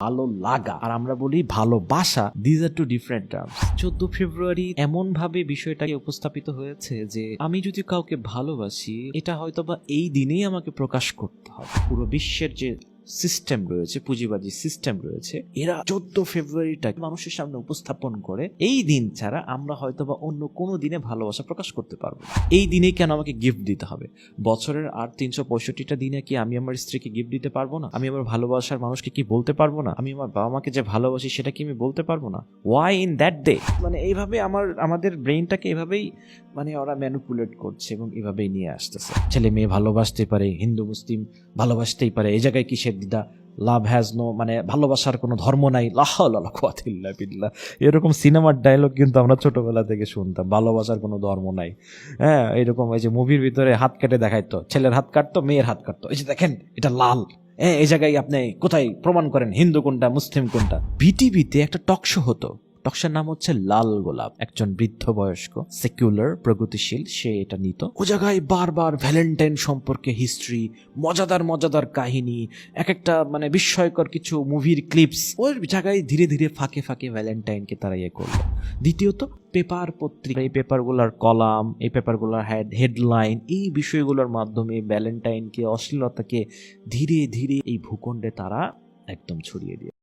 ভালো লাগা। আর আমরা বলি ভালোবাসা these are two different terms চোদ্দ ফেব্রুয়ারি এমন ভাবে বিষয়টাকে উপস্থাপিত হয়েছে যে, আমি যদি কাউকে ভালোবাসি, এটা হয়তো বা এই দিনেই আমাকে প্রকাশ করতে হবে। পুরো বিশ্বের যে সিস্টেম রয়েছে, পুঁজিবাদী সিস্টেম রয়েছে। এরা চোদ্দ ফেব্রুয়ারিটাকে মানুষের সামনে উপস্থাপন করে, এই দিন ছাড়া আমরা হয়তো বা অন্য কোনো দিনে ভালোবাসা প্রকাশ করতে পারব। এই দিনে কেন আমাকে গিফট দিতে হবে? বছরের আর তিনশো পঁয়ষট্টিটা দিনে কি আমি আমার স্ত্রীকে গিফট দিতে পারব না? আমি আমার ভালোবাসার মানুষকে কি বলতে পারব না? আমি আমার বাবা মাকে যে ভালোবাসি সেটা কি আমি বলতে পারব না? ওয়াই ইন দ্যাট ডে মানে এইভাবে আমার, আমাদের ব্রেইনটাকে এভাবেই মানে ওরা ম্যানুপুলেট করছে এবং এভাবেই নিয়ে আসতেছে। ছেলে মেয়ে ভালোবাসতে পারে, হিন্দু, মুসলিম ভালোবাসতেই পারে, এই জায়গায় কিসের দিদা লাভ হ্যাজ নো মানে ভালোবাসার কোনো ধর্ম নাই। লাহিল্লা বিল্লা এরকম সিনেমার ডায়লগ কিন্তু আমরা ছোটোবেলা থেকে শুনতাম, ভালোবাসার কোনো ধর্ম নাই। হ্যাঁ এরকম ওই যে মুভির ভিতরে হাত কেটে দেখাইতো, ছেলের হাত কাটতো, মেয়ের হাত কাটতো। এই যে দেখেন, এটা লাল। হ্যাঁ এই জায়গায় আপনি কোথায় প্রমাণ করেন, হিন্দু কোনটা, মুসলিম কোনটা? বিটিভিতে একটা টকশো হতো। টকশোর নাম হচ্ছে লাল গোলাপ। একজন বৃদ্ধ বয়স্ক সেকুলার প্রগতিশীল, সে এটা নিত। ও জায়গায় বারবার ভ্যালেন্টাইন সম্পর্কে হিস্ট্রি মজাদার মজাদার কাহিনী এক একটা মানে বিস্ময়কর কিছু মুভির ক্লিপস ওর জায়গায় ধীরে ধীরে ফাঁকে ফাঁকে ভ্যালেন্টাইনকে তারা ইয়ে করল। দ্বিতীয়ত পেপার পত্রিকা। এই পেপারগুলোর কলাম এই পেপারগুলোর হেড হেডলাইন এই বিষয়গুলোর মাধ্যমে ভ্যালেন্টাইনকে অশ্লীলতাকে ধীরে ধীরে এই ভূখণ্ডে তারা একদম ছড়িয়ে দিয়ে